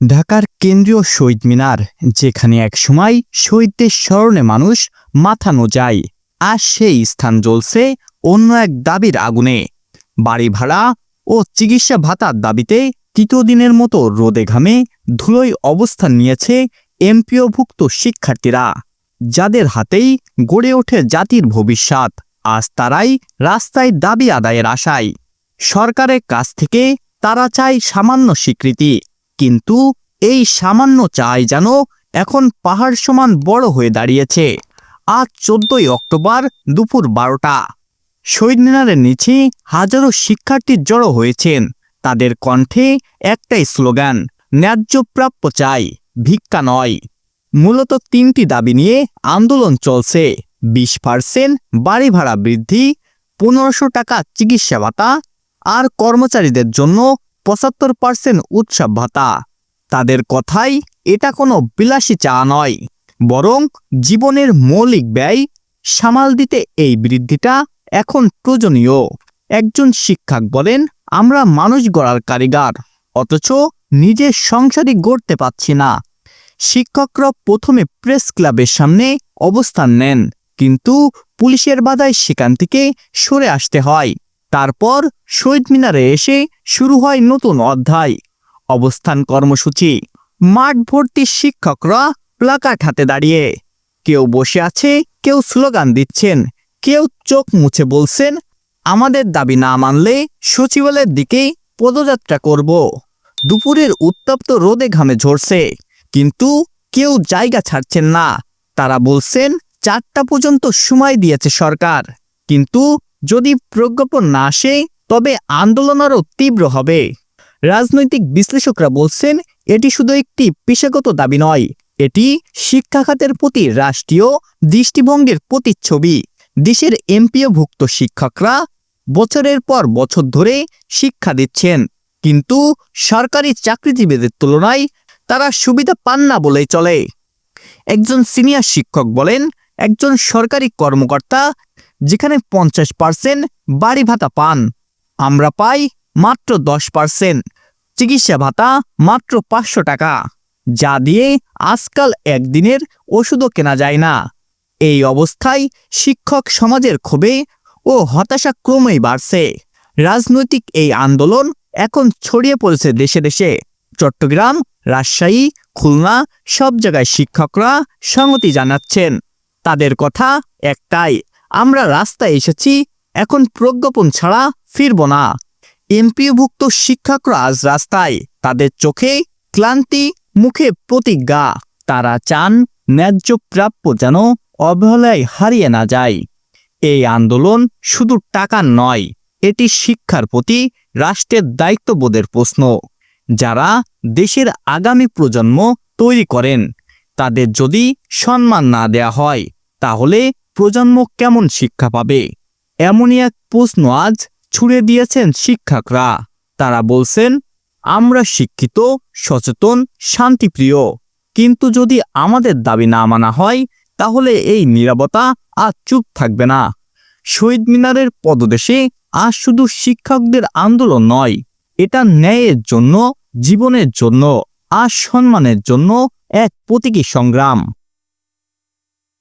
ঢাকার কেন্দ্রীয় শহীদ মিনার, যেখানে একসময় শহীদদের স্মরণে মানুষ মাথানো যায় আর সেই স্থান জ্বলছে অন্য এক দাবির আগুনে। বাড়ি ভাড়া ও চিকিৎসা ভাতার দাবিতে তৃতীয় দিনের মতো রোদে ঘামে ধুলোয় অবস্থান নিয়েছে এমপিওভুক্ত শিক্ষার্থীরা, যাদের হাতেই গড়ে ওঠে জাতির ভবিষ্যৎ। আজ তারাই রাস্তায় দাবি আদায়ের আশায়। সরকারের কাছ থেকে তারা চায় সামান্য স্বীকৃতি। কিন্তু এই সামান্য চাই যেন এখন পাহাড় সমান বড় হয়ে দাঁড়িয়েছে। আজ চোদ্দই অক্টোবর দুপুর বারোটা। শহীদ মিনারের নিচে হাজারো শিক্ষার্থী জড়ো হয়েছেন। তাদের কণ্ঠে একটাই স্লোগান, ন্যায্য প্রাপ্য চাই, ভিক্ষা নয়। মূলত তিনটি দাবি নিয়ে আন্দোলন চলছে। বিশ পার্সেন্ট বাড়ি ভাড়া বৃদ্ধি, পনেরোশো টাকা চিকিৎসা ভাতা, আর কর্মচারীদের জন্য পঁচাত্তর পার্সেন্ট উৎসব ভাতা তাদের কথাই এটা কোনো বিলাসী চা নয়। বরং জীবনের মৌলিক ব্যয় সামাল দিতে এই বৃদ্ধিটা এখন প্রয়োজনীয়। একজন শিক্ষক বলেন, আমরা মানুষ গড়ার কারিগর, অথচ নিজের সংসারই গড়তে পাচ্ছি না। শিক্ষকরা প্রথমে প্রেস ক্লাবের সামনে অবস্থান নেন, কিন্তু পুলিশের বাধায় সেখান থেকে সরে আসতে হয়। তারপর শহীদ মিনারে এসে শুরু হয় নতুন অধ্যায়। অবস্থান কর্মসূচি। মাঠ ভর্তি শিক্ষকরা প্লাকাট হাতে দাঁড়িয়ে। কেউ বসে আছে, কেউ স্লোগান দিচ্ছেন, কেউ চোখ মুছে বলছেন, আমাদের দাবি না মানলে সচিবালয়ের দিকেই পদযাত্রা করব। দুপুরের উত্তপ্ত রোদে ঘামে ঝরছে, কিন্তু কেউ জায়গা ছাড়ছেন না। তারা বলছেন, চারটা পর্যন্ত সময় দিয়েছে সরকার। কিন্তু যদি প্রজ্ঞাপন না আসে তবে আন্দোলন আরও তীব্র হবে। রাজনৈতিক বিশ্লেষকরা বলছেন, এটি শুধু একটি পেশাগত দাবি নয়, এটি শিক্ষা খাতের প্রতি রাষ্ট্রীয় দৃষ্টিভঙ্গির প্রতিচ্ছবি। দেশের এমপিওভুক্ত শিক্ষকরা বছরের পর বছর ধরে শিক্ষা দিচ্ছেন, কিন্তু সরকারি চাকরিজীবীদের তুলনায় তারা সুবিধা পান না বলেই চলে। একজন সিনিয়র শিক্ষক বলেন, একজন সরকারি কর্মকর্তা যেখানে পঞ্চাশ পার্সেন্ট বাড়ি ভাতা পান। আমরা পাই মাত্র দশ পার্সেন্ট। চিকিৎসা ভাতা মাত্র পাঁচশো টাকা। যা দিয়ে আজকাল একদিনের ওষুধও কেনা যায় না। এই অবস্থায় শিক্ষক সমাজের ক্ষোভে ও হতাশা ক্রমেই বাড়ছে। রাজনৈতিক এই আন্দোলন এখন ছড়িয়ে পড়েছে দেশে দেশে। চট্টগ্রাম, রাজশাহী, খুলনা সব জায়গায় শিক্ষকরা সংহতি জানাচ্ছেন। তাদের কথা একটাই আমরা রাস্তায় এসেছি, এখন প্রজ্ঞাপন ছাড়া ফিরব না। এমপিওভুক্ত শিক্ষকরা আজ রাস্তায়, তাদের চোখে ক্লান্তি, মুখে প্রতিজ্ঞা। তারা চান ন্যায্য প্রাপ্য যেন অবহেলায় হারিয়ে না যায়। এই আন্দোলন শুধু টাকার নয়, এটি শিক্ষার প্রতি রাষ্ট্রের দায়িত্ববোধের প্রশ্ন। যারা দেশের আগামী প্রজন্ম তৈরি করেন, তাদের যদি সম্মান না দেয়া হয়, তাহলে প্রজন্ম কেমন শিক্ষা পাবে? এমনই এক প্রশ্ন আজ ছুড়ে দিয়েছেন শিক্ষকরা। তারা বলছেন, আমরা শিক্ষিত, সচেতন, শান্তিপ্রিয়। কিন্তু যদি আমাদের দাবি না মানা হয়, তাহলে এই নিরাপত্তা আর চুপ থাকবে না। শহীদ মিনারের পদদেশে আজ শুধু শিক্ষকদের আন্দোলন নয়, এটা ন্যায়ের জন্য, জীবনের জন্য, আর সম্মানের জন্য এক প্রতীকী সংগ্রাম।